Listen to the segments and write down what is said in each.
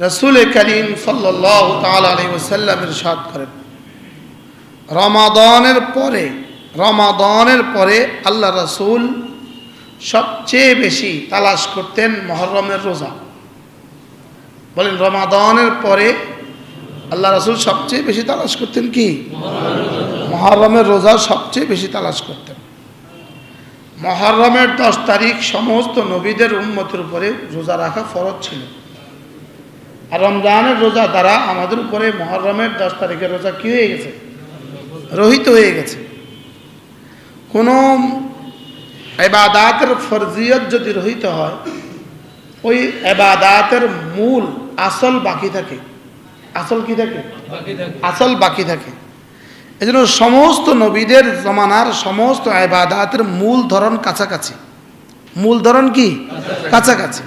রসুল করিম সাল্লাহ তালী ওসাল্লাম ইরশাদ করেন। রমাদনের পরে রমাদনের পরে আল্লাহ রসুল সবচেয়ে বেশি তালাশ করতেন মহরমের রোজা। বলেন, রমাদনের পরে আল্লাহ রসুল সবচেয়ে বেশি তালাশ করতেন কি? মহরমের রোজা সবচেয়ে বেশি তালাশ করতেন। মহরমের দশ তারিখ সমস্ত নবীদের উন্মতের উপরে রোজা রাখা ফরজ ছিল। আর রমজানের রোজা দ্বারা আমাদের উপরে মহরমের দশ তারিখের রোজা কী হয়ে গেছে? রহিত হয়ে গেছে। কোনো এবাদাতের ফরজিয়ত যদি রহিত হয় ওই এবাদাতের মূল আসল বাকি থাকে। আসল কি থাকে? আসল বাকি থাকে। এই জন্য সমস্ত নবীদের জমানার সমস্ত এবাদাতের মূল ধরন কাছাকাছি। মূল ধরন কি? কাছাকাছি।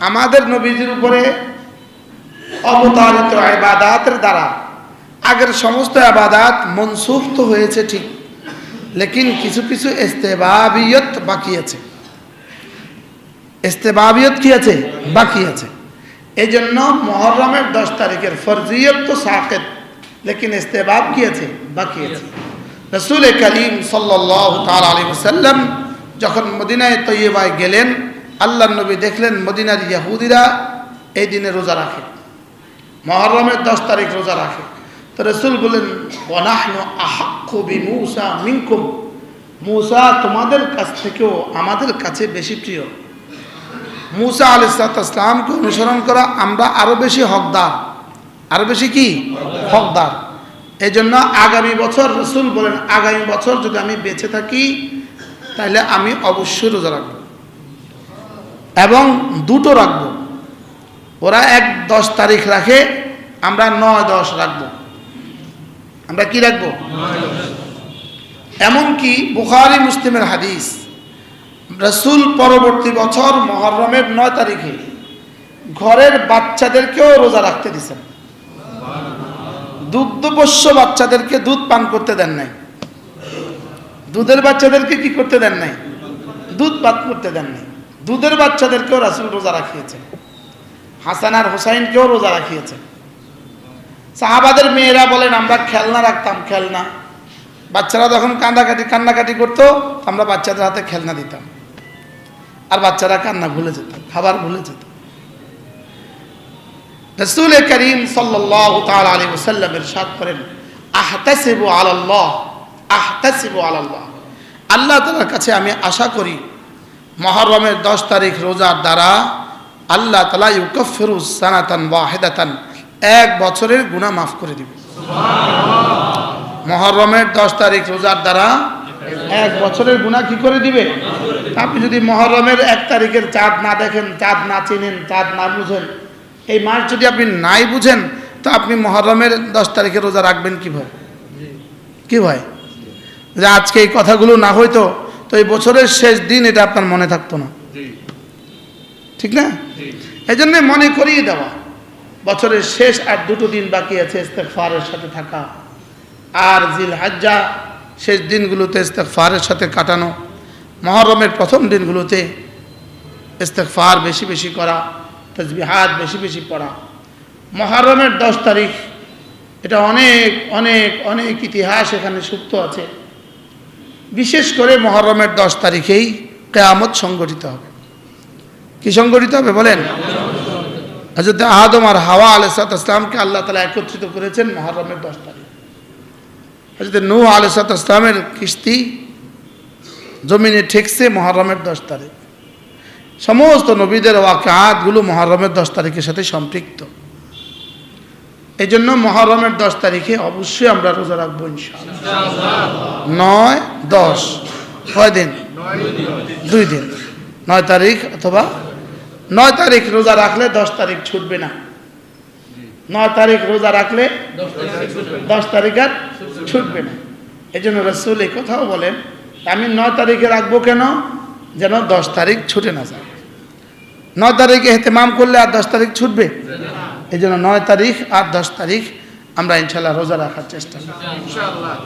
আমাদের নবীজির উপরে অবতারিত আবাদাতের দ্বারা। আগের সমস্ত আবাদাত মনসুখ তো হয়েছে ঠিক, লেকিন কিছু কিছু ইস্তেবাবিয়ত বাকি আছে। ইস্তেবাবিয়ত কি আছে? বাকি আছে। এই জন্য মহরমের দশ তারিখের ফরজিয়ত তো সাকেত, লেকিন ইস্তেবাব কি আছে? বাকি আছে। রসুল করিম সাল্লাহ তাল সাল্লাম যখন মদিনায় তৈবায় গেলেন আল্লাহ নবী দেখলেন মদিনার ইয়াহুদিরা এই দিনে রোজা রাখে। মহরমের দশ তারিখ রোজা রাখে। তো রসুল বলেন বনাহন আহাক্ষবি মূসা মিনকুম। মূসা তোমাদের কাছ থেকেও আমাদের কাছে বেশি প্রিয়। মূসা আল ইসলাতামকে অনুসরণ করা আমরা আরও বেশি হকদার। আরও বেশি কি? হকদার। এই জন্য আগামী বছর রসুল বলেন, আগামী বছর যদি আমি বেঁচে থাকি তাহলে আমি অবশ্যই রোজা রাখব এবং দুটো রাখব। ওরা এক দশ তারিখ রাখে, আমরা নয় দশ রাখব। আমরা কি রাখব? এমনকি বুখারি, মুসলিমের হাদিস, রসুল পরবর্তী বছর মহরমের নয় তারিখে ঘরের বাচ্চাদেরকেও রোজা রাখতে দিছেন। দুগ্ধপোষ্য বাচ্চাদেরকে দুধ পান করতে দেন নাই। দুধের বাচ্চাদেরকে কি করতে দেন নাই? দুধ পান করতে দেন নাই। দুধের বাচ্চাদেরকেও রাসুল রোজা রাখিয়েছেন। হাসান আর হোসাইনকেও রোজা রাখিয়েছেন সাহাবাদের মেয়েরা বলেন, আমরা খেলনা রাখতাম, খেলনা। বাচ্চারা যখন কান্দাকাটি, কান্নাকাটি করতো আমরা বাচ্চাদের হাতে খেলনা দিতাম। আর বাচ্চারা কান্না ভুলে যেত, খাবার ভুলে যেত। রসুল করিম সাল্লাহ আলী ওসাল্লামের সাত করেন, আহতাসিব আল্লাহ আহতাসিব আল্লাহ আল্লাহ তালার কাছে আমি আশা করি, মহরমের দশ তারিখ রোজার দ্বারা আল্লাহ তালা ইউকফিরুস সানাতান ওয়াহেদাতান, এক বছরের গুণা মাফ করে দিবে। মহরমের দশ তারিখ রোজার দ্বারা এক বছরের গুণা কি করে দিবে? আপনি যদি মহরমের এক তারিখের চাঁদ না দেখেন, চাঁদ না চিনেন, চাঁদ না বুঝেন, এই মাস যদি আপনি নাই বুঝেন, তো আপনি মহরমের দশ তারিখে রোজা রাখবেন কি ভয় কি ভয় যে আজকে এই কথাগুলো না হইতো, তো এই বছরের শেষ দিন এটা আপনার মনে থাকতো না। ঠিক না? এই জন্যে মনে করিয়ে দেওয়া। বছরের শেষ আর দুটো দিন বাকি আছে ইস্তেকফারের সাথে থাকা। আর জিল হাজ্জা শেষ দিনগুলোতে ইস্তেকফারের সাথে কাটানো। মহরমের প্রথম দিনগুলোতে ইস্তেকফার বেশি বেশি করা তসবিহাত বেশি বেশি পড়া। মহরমের দশ তারিখ এটা অনেক অনেক অনেক ইতিহাস এখানে সুপ্ত আছে। বিশেষ করে মহরমের দশ তারিখেই কেয়ামত সংগঠিত হবে। কি সংগঠিত হবে বলেন? হজরত আর হাওয়া আলসাত ইসলামকে আল্লাহ তালা একত্রিত করেছেন মহরমের দশ তারিখ। হজরত নূ আলসাত ইসলামের কিস্তি জমিনে ঠেকছে মহরমের দশ তারিখ। সমস্ত নবীদের ওয়াকাতগুলো মহরমের দশ তারিখের সাথে সম্পৃক্ত। এই জন্য মহরমের দশ তারিখে অবশ্যই আমরা রোজা রাখব নয়, দশ। কয় দিন। দুই দিন। নয় তারিখ অথবা নয় তারিখ রোজা রাখলে দশ তারিখ ছুটবে না। নয় তারিখ রোজা রাখলে দশ তারিখ আর ছুটবে না। এই জন্য রসুল এই কথাও বলেন, আমি নয় তারিখে রাখব কেন? যেন দশ তারিখ ছুটে না যায়। নয় তারিখে হেতেমাম করলে আর দশ তারিখ ছুটবে? এই জন্য নয় তারিখ আর দশ তারিখ আমরা ইনশাল্লাহ রোজা রাখার চেষ্টা করি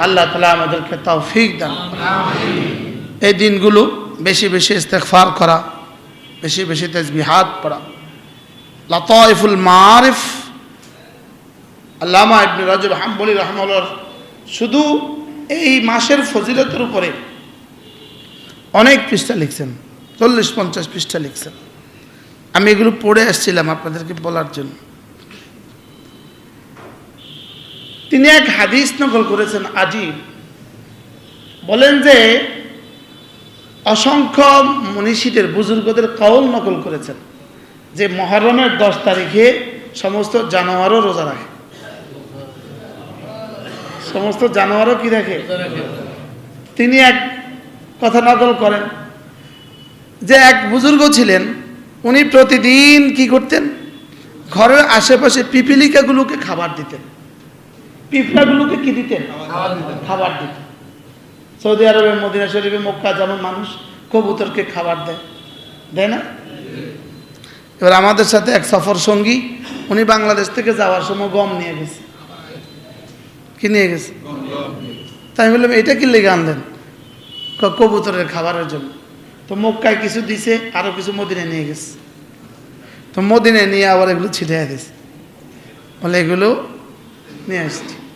আল্লাহ তালা আমাদেরকে তাও ফিক দান এই দিনগুলো বেশি বেশি ইস্তেকফার করা বেশি বেশি তেজবিহাত পড়া। লতাইফুল মারিফ, আল্লামা ইবনে রাজব হাম্বলি রহমাল্লার শুধু এই মাসের ফজিলতের উপরে অনেক পৃষ্ঠা লিখছেন, চল্লিশ পঞ্চাশ পৃষ্ঠা লিখছেন। আমি এগুলো পড়ে আসছিলাম আপনাদেরকে বলার জন্য। তিনি এক হাদিস নকল করেছেন আজিব বলেন যে অসংখ্য মনীষীদের বুজুর্গদের কওল নকল করেছেন যে মহরমের দশ তারিখে সমস্ত জানোয়ারও রোজা রাখে। সমস্ত জানোয়ারও কি রাখে। তিনি এক কথা নকল করেন যে এক বুজুর্গ ছিলেন উনি প্রতিদিন কি করতেন? ঘরের আশেপাশে পিপিলিকাগুলোকে খাবার দিতেন। পিঁপড়াগুলোকে কি দিতেন। খাবার দিতেন। সৌদি আরবের মদিনা শরীফে, মক্কা যেমন মানুষ কবুতরকে খাবার দেয়। দেয় না? এবার আমাদের সাথে এক সফর সঙ্গী, উনি বাংলাদেশ থেকে যাওয়ার সময় গম নিয়ে গেছে। কি নিয়ে গেছে? তাই বললাম, এটা কি লেগে আনলেন? কবুতরের খাবারের জন্য। তো মক্কায় কিছু দিছে আরও কিছু মদিনায় নিয়ে গেছে। তো মদিনায় নিয়ে আবার এগুলো ছিটিয়ে দিছে। বলে, এগুলো নিয়ে আসছি।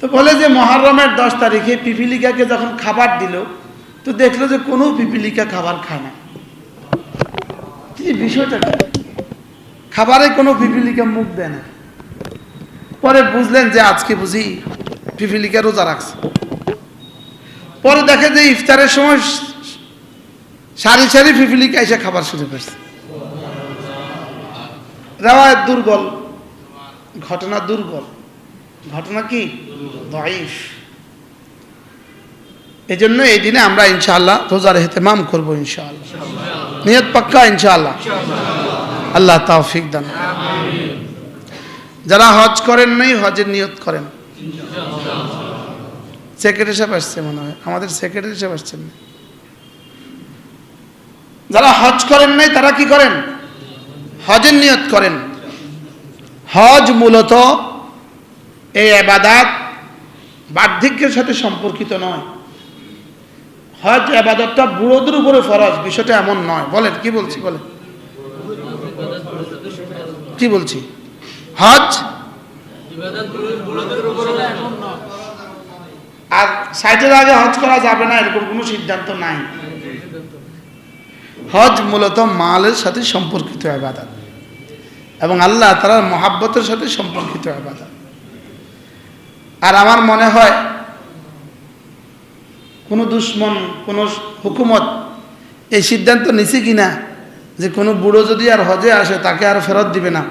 তো বলে যে মহারমের দশ তারিখে পিপিলিকাকে যখন খাবার দিল, তো দেখল যে কোনো পিপিলিকা খাবার খায় না। বিষয়টা? খাবারে কোনো পিপিলিকা মুখ দেয় না। পরে বুঝলেন যে আজকে বুঝি পিপিলিকা রোজা রাখছে। পরে দেখে যে ইফতারের সময় সারি সারি পিপিলিকা এসে খাবার শুরু করছে রেওয়ায়ত দুর্বল, ঘটনা দুর্বল। ঘটনা কি? এই জন্য এই দিনে আমরা ইনশাআল্লাহ রোজার হেতেমাম করব ইনশাআল্লাহ। নিয়ত পাক্কা ইনশাআল্লাহ। আল্লাহ তাওফিক দান। যারা হজ করেন নাই হজের নিয়ত করেন। সেক্রেটারি সাহেব আসছে মনে হয়। আমাদের সেক্রেটারি সাহেব আসছেন না। যারা হজ করেন নাই তারা কি করেন? হজের নিয়ত করেন। হজ মূলত এই আবাদাত বার্ধক্যের সাথে সম্পর্কিত নয়। হজ, আবাদতটা বুড়োদের উপরে ফরজ, বিষয়টা এমন নয়। বলেন, কি বলছি, বলেন? কি বলছি? হজ, আর সাইটের আগে হজ করা যাবে না, এরকম কোনো সিদ্ধান্ত নাই। হজ মূলত মালের সাথে সম্পর্কিত আবাদত এবং আল্লাহ তার মহাব্বতের সাথে সম্পর্কিত আবাদত। আর আমার মনে হয় কোনো দুশ্মন, কোনো হুকুমত এই সিদ্ধান্ত নিছে কিনা যে কোনো বুড়ো যদি আর হজে আসে, তাকে আর ফেরত দিবে না।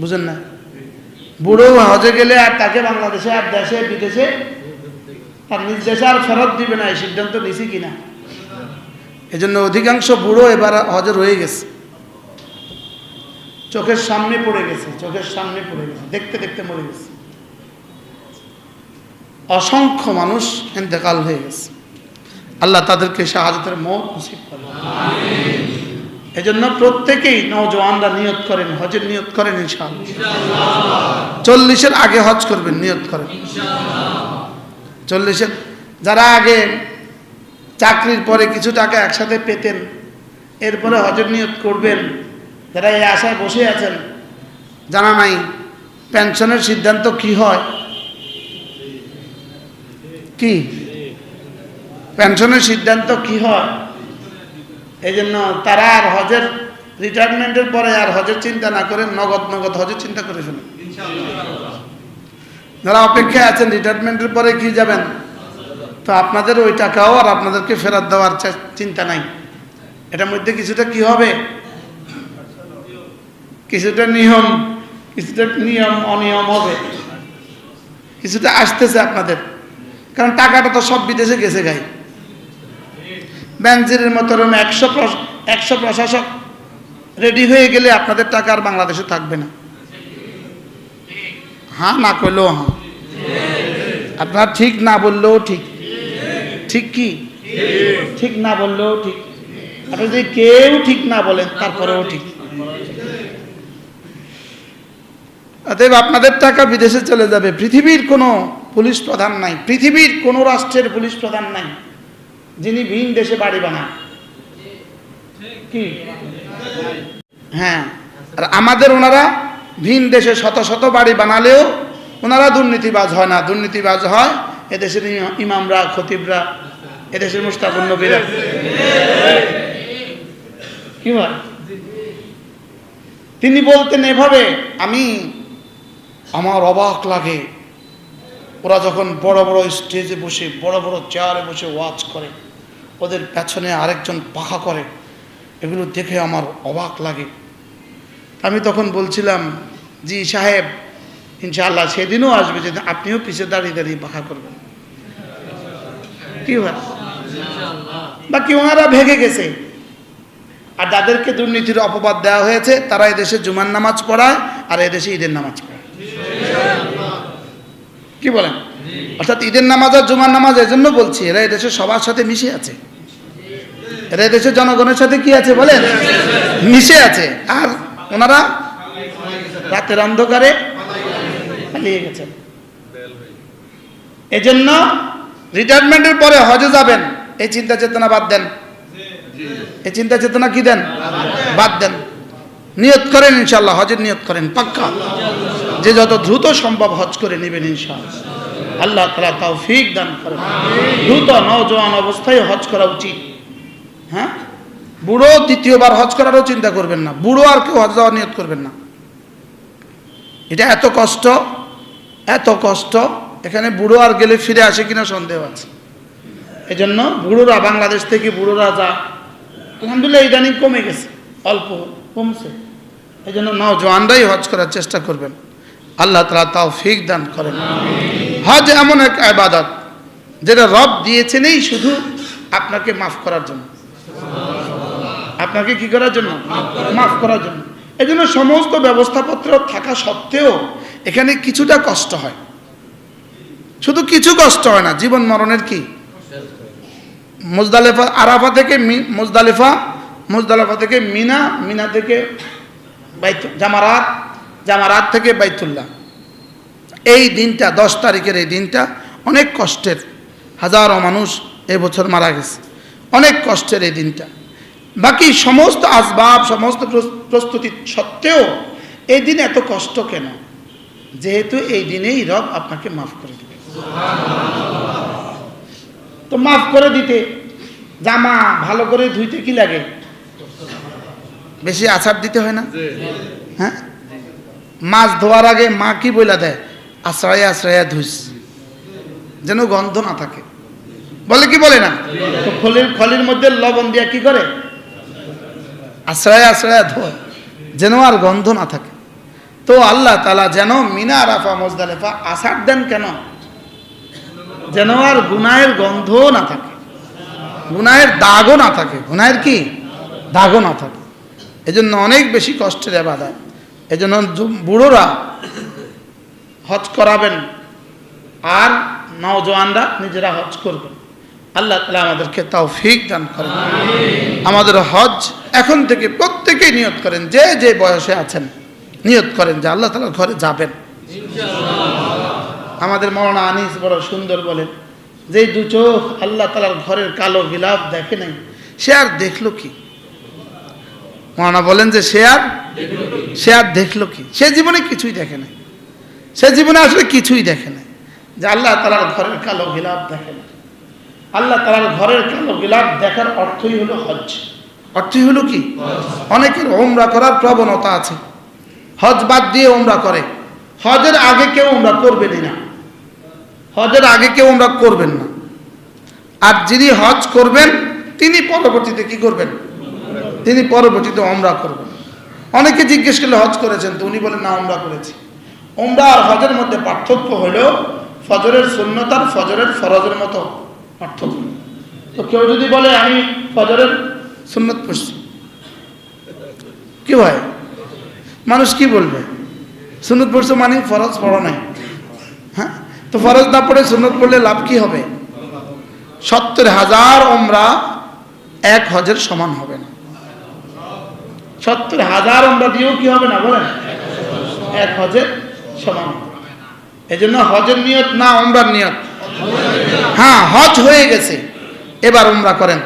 বুঝেন না? বুড়ো হজে গেলে আর তাকে বাংলাদেশে আর দেশে, বিদেশে তার নিজ দেশে আর ফেরত দিবে না, এই সিদ্ধান্ত নিছি কিনা? এই জন্য অধিকাংশ বুড়ো এবার হজে রয়ে গেছে। চোখের সামনে পড়ে গেছে, চোখের সামনে পড়ে গেছে, দেখতে দেখতে মরে গেছে। অসংখ্য মানুষ ইন্তেকাল হয়ে গেছে। আল্লাহ তাদেরকে শাহাদতের মত নসিব করে এজন্য প্রত্যেকেই নওজওয়ানরা নিয়ত করেন হজের নিয়ত করেন ইনশাআল্লাহ। চল্লিশের আগে হজ করবেন নিয়ত করেন। চল্লিশের যারা আগে চাকরির পরে কিছু টাকা একসাথে পেতেন এরপরে হজের নিয়ত করবেন যারা এই আশায় বসে আছেন জানা নাই পেনশনের সিদ্ধান্ত কি হয়? কি? পেনশনের সিদ্ধান্ত কি হয়? এই জন্য তারা আর হজের রিটায়ারমেন্টের পরে আর হজের চিন্তা না করে নগদ নগদ হজের চিন্তা করে ফেলেন যারা অপেক্ষায় আছেন রিটায়ারমেন্টের পরে কি যাবেন? তো আপনাদের ওই টাকাও আর আপনাদেরকে ফেরত দেওয়ার চিন্তা নাই। এটার মধ্যে কিছুটা কি হবে? কিছুটা নিয়ম কিছুটা নিয়ম অনিয়ম হবে। কিছুটা আসতেছে আপনাদের। কারণ টাকাটা তো সব বিদেশে গেছে গাই। ব্যাংজিরের মতো এরকম একশো একশো প্রশাসক রেডি হয়ে গেলে আপনাদের টাকা আর বাংলাদেশে থাকবে না। হ্যাঁ না করলেও হ্যাঁ। আপনার ঠিক না বললেও ঠিক। ঠিক কি? ঠিক না বললেও ঠিক। আপনি যদি কেউ ঠিক না বলেন, তারপরেও ঠিক। অতএব আপনাদের টাকা বিদেশে চলে যাবে। পৃথিবীর কোনো পুলিশ প্রধান নাই। পৃথিবীর কোনো রাষ্ট্রের পুলিশ প্রধান নাই, যিনি ভিন দেশে বাড়ি বানান কি? হ্যাঁ আর আমাদের ওনারা ভিন দেশে শত শত বাড়ি বানালেও ওনারা দুর্নীতিবাজ হয় না। দুর্নীতিবাজ হয় এদেশের ইমা- ইমামরা, খতিবরা, এদেশের মুস্তাকুর নবীরা। কি হয়? তিনি বলতেন এভাবে, আমি, আমার অবাক লাগে ওরা যখন বড় বড় স্টেজে বসে, বড় বড় চেয়ারে বসে ওয়াচ করে, ওদের পেছনে আরেকজন পাখা করে, এগুলো দেখে আমার অবাক লাগে। আমি তখন বলছিলাম, জি সাহেব, ইনশাআল্লাহ সেদিনও আসবে যে আপনিও পিছে দাঁড়িয়ে দাঁড়িয়ে পাখা করবেন। কি হয় বাকি ওনারা ভেঙে গেছে। আর যাদেরকে দুর্নীতির অপবাদ দেওয়া হয়েছে, তারা এদেশে জুমার নামাজ পড়ায়, আর এদেশে ঈদের নামাজ পড়ায়। কি বলেন? অর্থাৎ ঈদের নামাজ আর জুমার নামাজ এজন্য বলছি, এরা এদেশে সবার সাথে মিশে আছে। এরা এদেশের জনগণের সাথে কি আছে বলেন? মিশে আছে। আর ওনারা রাতের অন্ধকারে পালিয়ে গেছেন এজন্য রিটায়ারমেন্টের পরে হজে যাবেন। এই চিন্তা চেতনা বাদ দেন। এই চিন্তা চেতনা কি দেন? বাদ দেন। নিয়ত করেন ইনশাল্লাহ হজের নিয়ত করেন, পাক্কা। যে যত দ্রুত সম্ভব হজ করে নেবেন ইনশাআল্লাহ। আল্লাহ তালা তাও ফিক দান করেন। দ্রুত নজওয়ান অবস্থায় হজ করা উচিত। হ্যাঁ? বুড়ো দ্বিতীয়বার হজ করারও চিন্তা করবেন না। বুড়ো আর কেউ হজ যাওয়ার নিয়ত করবেন না। এটা এত কষ্ট এত কষ্ট। এখানে বুড়ো আর গেলে ফিরে আসে কিনা সন্দেহ আছে। এই জন্য বুড়োরা বাংলাদেশ থেকে বুড়োরা যা, আলহামদুলিল্লাহ ইদানিং কমে গেছে, অল্প কমছে। এই জন্য নজওয়ানরাই হজ করার চেষ্টা করবেন। আল্লাহ তালা তাও ফিক দান করেন। হজ এমন এক আবাদত যেটা রব দিয়েছেনই শুধু আপনাকে মাফ করার জন্য। আপনাকে কি করার জন্য? মাফ করার জন্য। এই জন্য সমস্ত ব্যবস্থাপত্র থাকা সত্ত্বেও এখানে কিছুটা কষ্ট হয়। শুধু কিছু কষ্ট হয় না, জীবন মরণের কি? মুজদালেফা, আরাফা থেকে মুজদালেফা মুজদালেফা থেকে মিনা মিনা থেকে বাইত জামারাত জামারাত থেকে বাইতুল্লাহ। এই দিনটা দশ তারিখের এই দিনটা অনেক কষ্টের। হাজারো মানুষ এবছর মারা গেছে। অনেক কষ্টের এই দিনটা। বাকি সমস্ত আসবাব সমস্ত প্রস- প্রস্তুতি সত্ত্বেও এই দিন এত কষ্ট কেন? যেহেতু এই দিনেই রব আপনাকে মাফ করে দেবে। তো মাফ করে দিতে জামা ভালো করে ধুইতে কি লাগে? বেশি আছাড় দিতে হয় না? হ্যাঁ? মাছ ধোয়ার আগে মা কি বইলা দেয়? আশ্রয় আশ্রয়া ধুইস যেন গন্ধ না থাকে। বলে কি বলে না? তো খলির খলির মধ্যে লবণ দিয়া কি করে? আশ্রয় আশ্রয়া ধোয়। যেন আর গন্ধ না থাকে। তো আল্লাহ তালা যেন মিনা আরাফা মোজদালেফা আষাঢ় দেন কেন? যেন আর গুনায়ের গন্ধও না থাকে। গুনায়ের দাগও না থাকে। গুনায়ের কি? দাগও না থাকে। এজন্য অনেক বেশি কষ্টের এবাদা এজন্য বুড়োরা হজ করাবেন আর নওজওয়ানরা নিজেরা হজ করবেন। আল্লাহ তালা আমাদেরকে তাও ফিক দান করেন। আমাদের হজ এখন থেকে প্রত্যেকেই নিয়ত করেন যে যে বয়সে আছেন নিয়ত করেন যে আল্লাহ তালার ঘরে যাবেন। আমাদের মৌলানা আনিস বড় সুন্দর বলেন যে দু চোখ আল্লাহ তালার ঘরের কালো বিলাপ দেখে নাই সে আর দেখল কি? মৌলানা বলেন যে সে আর সে আর দেখল কি? সে জীবনে কিছুই দেখে নাই। সে জীবনে আসলে কিছুই দেখে নাই। যে আল্লাহ তালার ঘরের কালো গিলাপ দেখে না আল্লাহ তালার ঘরের কালো গিলাপ দেখার অর্থই হলো হজ অর্থই হলো কি? অনেকের ওমরা করার প্রবণতা আছে। হজ বাদ দিয়ে ওমরা করে। হজের আগে কেউ ওমরা করবেনই না। হজের আগে কেউ ওমরা করবেন না। আর যিনি হজ করবেন, তিনি পরবর্তীতে কি করবেন? তিনি পরবর্তীতে ওমরা করবেন। অনেকে জিজ্ঞেস করলে হজ করেছেন, তো উনি বলেন, না ওমরা করেছি। ওমরা আর হজের মধ্যে পার্থক্য হলো, ফজরের শূন্যত আর ফজরের ফরজের মতো পার্থক্য। তো কেউ যদি বলে, আমি ফজরের সুন্নত পড়ছি। কি হয় মানুষ কি বলবে? সুন্নত পড়ছে মানে ফরজ পড়া নাই। হ্যাঁ? তো ফরজ না পড়ে সুন্নত পড়লে লাভ কি হবে? সত্তর হাজার ওমরা এক হজের সমান হবে না। সত্তর হাজার ওমরা দিয়েও কি হবে না বলেন? এক হজের সমান। এই জন্য হজের নিয়ত না ওমরার নিয়ত। হ্যাঁ হজ হয়ে গেছে। এবার উমরা করেন।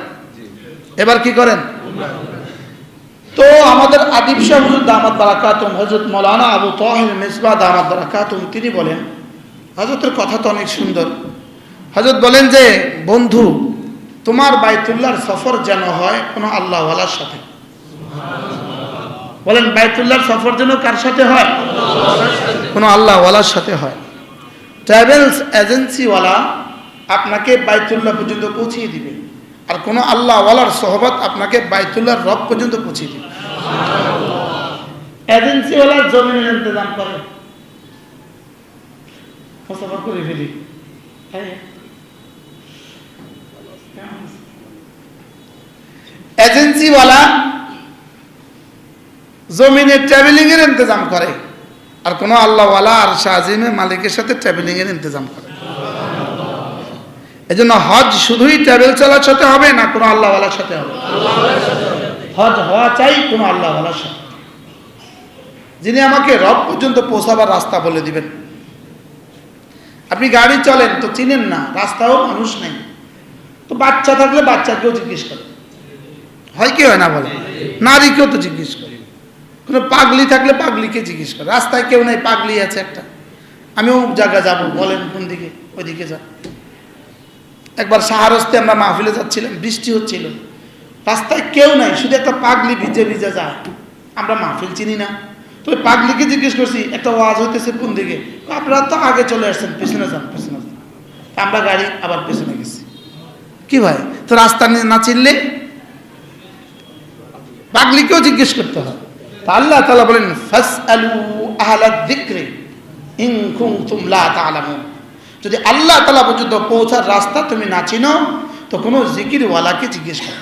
এবার কি করেন? তো আমাদের আদিব শাহ হুজুর দামাত বারাকাতুম হজরত মৌলানা আবু তহির মিসবা দামাত বারাকাতুম তিনি বলেন হজরতের কথা তো অনেক সুন্দর। হজরত বলেন যে, বন্ধু, তোমার বাইতুল্লাহর সফর যেন হয় কোনো আল্লাহওয়ালার সাথে। বলেন বাইতুল্লাহর সফর যেন কার সাথে হয়? কোনো আল্লাহওয়ালার সাথে হয়। ট্রাভেলস এজেন্সিওয়ালা আপনাকে বাইতুল্লাহ পর্যন্ত পৌঁছিয়ে দিবে। আর কোনো আল্লাহওয়ালার সহবত আপনাকে বাইতুল্লাহর রব পর্যন্ত পৌঁছিয়ে দিবে। এজেন্সিওয়ালার জমিনের ইন্তজাম করে। মুসাফা করে ফেলি। এজেন্সিওয়ালা জমিনে ট্রাভেলিং এর ইন্তজাম করে। আর কোনো আল্লাহওয়ালা আর শাহজিমে মালিকের সাথে ট্রাভেলিং এর ইন্তজাম করে। এই জন্য হজ শুধুই ট্রাভেল চলার সাথে হবে না কোনো আল্লাহওয়ালার সাথে হবে? হজ হওয়া চাই কোনো আল্লাহওয়ালার সাথে। যিনি আমাকে রব পর্যন্ত পৌঁছাবার রাস্তা বলে দিবেন। আপনি গাড়ি চলেন তো চিনেন না, রাস্তাও মানুষ নেই। তো বাচ্চা থাকলে বাচ্চাকেও জিজ্ঞেস করে হয় কি হয় না বলে নারীকেও তো জিজ্ঞেস করে কোনো পাগলি থাকলে পাগলিকে জিজ্ঞেস করে। রাস্তায় কেউ নাই, পাগলি আছে একটা। আমি অমুক জায়গা যাব, বলেন কোন দিকে, ওইদিকে যা। একবার সাহারস্তে আমরা মাহফিলে যাচ্ছিলাম, বৃষ্টি হচ্ছিল। রাস্তায় কেউ নাই, শুধু একটা পাগলি ভিজে ভিজে যায়। আমরা মাহফিল চিনি না। তো পাগলিকে জিজ্ঞেস করছি, একটা ওয়াজ হইতেছে কোন দিকে? আপনারা তো আগে চলে আসছেন, পেছনে যান পেছনে যান। আমরা গাড়ি আবার পেছনে গেছি। কি ভাই, তো রাস্তা না চিনলে? পাগলিকেও জিজ্ঞেস করতে হয়। তা আল্লাহ তালা বলেন ফাস আলু আহলা দিক্রে ইন কুনতুম লা তা'লামুন যদি আল্লাহ তালা পর্যন্ত পৌঁছার রাস্তা তুমি না চিনো, তো কোনো জিকিরওয়ালাকে জিজ্ঞেস করো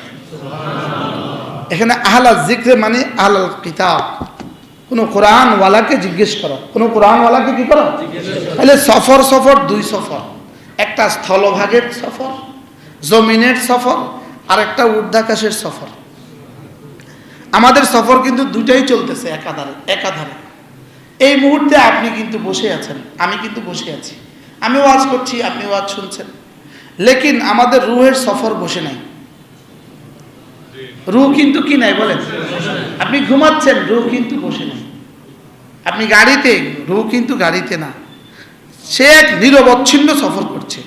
এখানে আহলা জিক্রে মানে আহলাল কিতাব। কোনো কোরআনওয়ালাকে জিজ্ঞেস করো। কোনো কোরআনওয়ালাকে কি করো? তাহলে সফর সফর, দুই সফর। একটা স্থলভাগের সফর, জমিনের সফর আর একটা উর্ধাকাশের সফর। আমাদের সফর কিন্তু দুটাই চলতেছে একাধারে একাধারে। এই মুহূর্তে আপনি কিন্তু বসে আছেন, আমি কিন্তু বসে আছি। আমি ওয়াজ করছি, আপনি ওয়াজ শুনছেন। লেকিন আমাদের রুহের সফর বসে নাই। রুহ কিন্তু কি নাই বলেন? আপনি ঘুমাচ্ছেন রু কিন্তু বসে নাই। আপনি গাড়িতে রু কিন্তু গাড়িতে না। সে এক নিরবচ্ছিন্ন সফর করছে।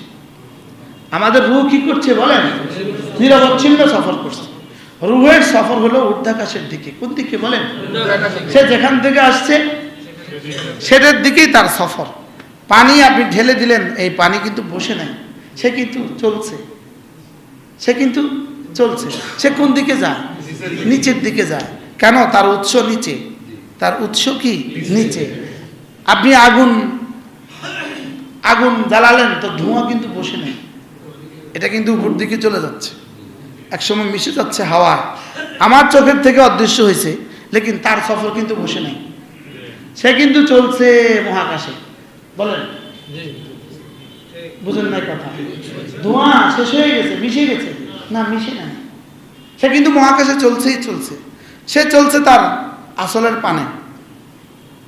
আমাদের রু কি করছে বলেন? নিরবচ্ছিন্ন সফর করছে। রুহের সফর হলো ঊর্ধ্বাকাশের দিকে। কোন দিকে বলেন? সে যেখান থেকে আসছে, সেটার দিকেই তার সফর। পানি আপনি ঢেলে দিলেন, এই পানি কিন্তু বসে নাই। সে কিন্তু চলছে। সে কিন্তু চলছে। সে কোন দিকে যায়? নিচের দিকে যায়। কেন? তার উৎস নিচে। তার উৎস কি? নিচে। আপনি আগুন আগুন জ্বালালেন, তো ধোঁয়া কিন্তু বসে নেই। এটা কিন্তু উপর দিকে চলে যাচ্ছে। একসময় মিশে যাচ্ছে হাওয়া। আমার চোখের থেকে অদৃশ্য হয়েছে লেকিন তার সফর কিন্তু বসে নেই। সে কিন্তু চলছে মহাকাশে। বলেন। বুঝেন নাই কথা। ধোঁয়া শেষ হয়ে গেছে মিশে গেছে। না মিশে নাই সে কিন্তু মহাকাশে চলছেই চলছে। সে চলছে তার আসলের পানে।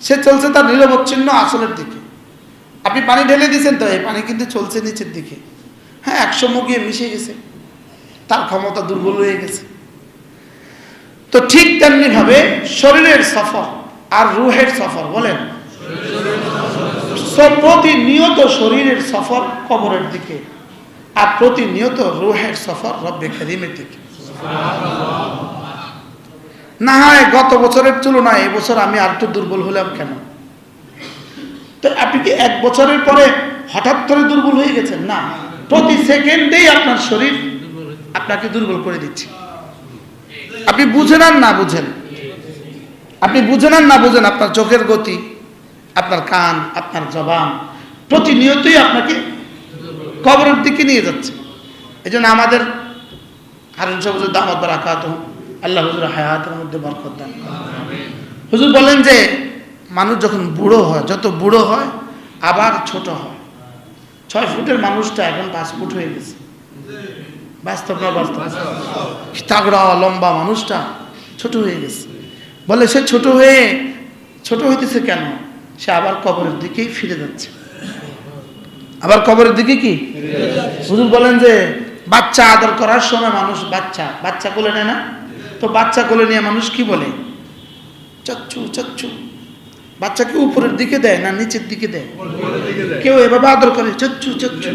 সে চলছে তার নিরবচ্ছিন্ন আসলের দিকে। আপনি পানি ঢেলে দিয়েছেন তো এই পানি কিন্তু চলছে নিচের দিকে। হ্যাঁ একসময় গিয়ে মিশে গেছে। তার ক্ষমতা দুর্বল হয়ে গেছে। তো ঠিক তেমনি ভাবে শরীরের সফর আর রুহের সফর বলেন। প্রতিনিয়ত শরীরের সফর কবরের দিকে আর প্রতিনিয়ত রুহের সফর রব্বে করিমের দিকে। না হয় গত বছরের তুলনায় এবছর আমি আর একটু দুর্বল হলাম কেন? তো আপনি কি এক বছরের পরে হঠাৎ করে দুর্বল হয়ে গেছেন? না। প্রতি সেকেন্ডেই আপনার শরীর আপনাকে দুর্বল করে দিচ্ছে। আপনি বুঝেন আর না বুঝেন। আপনি বুঝেন আর না বুঝেন আপনার চোখের গতি, আপনার কান, আপনার জবান, প্রতিনিয়তই আপনাকে কবরের দিকে নিয়ে যাচ্ছে। এই জন্য আমাদের হারুন সাহেব হুজুর দামত বারাকাত, আল্লাহ হুজুর হায়াতের মধ্যে বরকত দান হুজুর বলেন যে, মানুষ যখন বুড়ো হয়, যত বুড়ো হয়, আবার ছোট হয়। ছয় ফুটের মানুষটা এখন পাঁচ ফুট হয়ে গেছে। বাস্তব না বাস্তব? তাগড়া লম্বা মানুষটা ছোট হয়ে গেছে। বলে সে ছোট হয়ে ছোট হইতেছে কেন? সে আবার কবরের দিকেই ফিরে যাচ্ছে। আবার কবরের দিকে কি? হুজুর বলেন যে বাচ্চা আদর করার সময় মানুষ বাচ্চা বাচ্চা কোলে নেয় না? তো বাচ্চা কোলে নিয়ে মানুষ কি বলে? চাচ্ছু চাচ্ছু বাচ্চাকে উপরের দিকে দেয় না নিচের দিকে দেয়? কেউ এভাবে আদর করে চাচ্ছু চাচ্ছু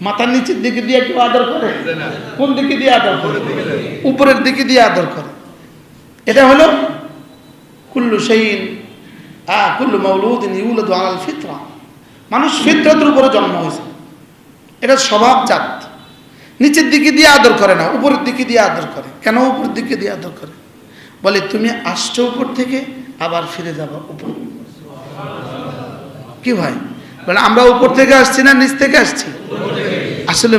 মাথার নিচের দিকে দিয়ে কেউ আদর করে? কোন দিকে দিয়ে আদর করে? উপরের দিকে দিয়ে আদর করে। এটা হলো কুল্লু সেইন আ কুল্লু মৌলুদিন ইউলাদু আলাল ফিতরা। মানুষ ফিতরাতের উপরে জন্ম হয়েছে। এটা স্বভাব জাত। নিচের দিকে দিয়ে আদর করে না, উপরের দিকে দিয়ে আদর করে। কেন উপরের দিকে দিয়ে আদর করে? বলে, তুমি আসছো উপর থেকে, আবার ফিরে যাব উপর। কি ভাই? বলে, আমরা উপর থেকে আসছি না নিচ থেকে আসছি? আসলে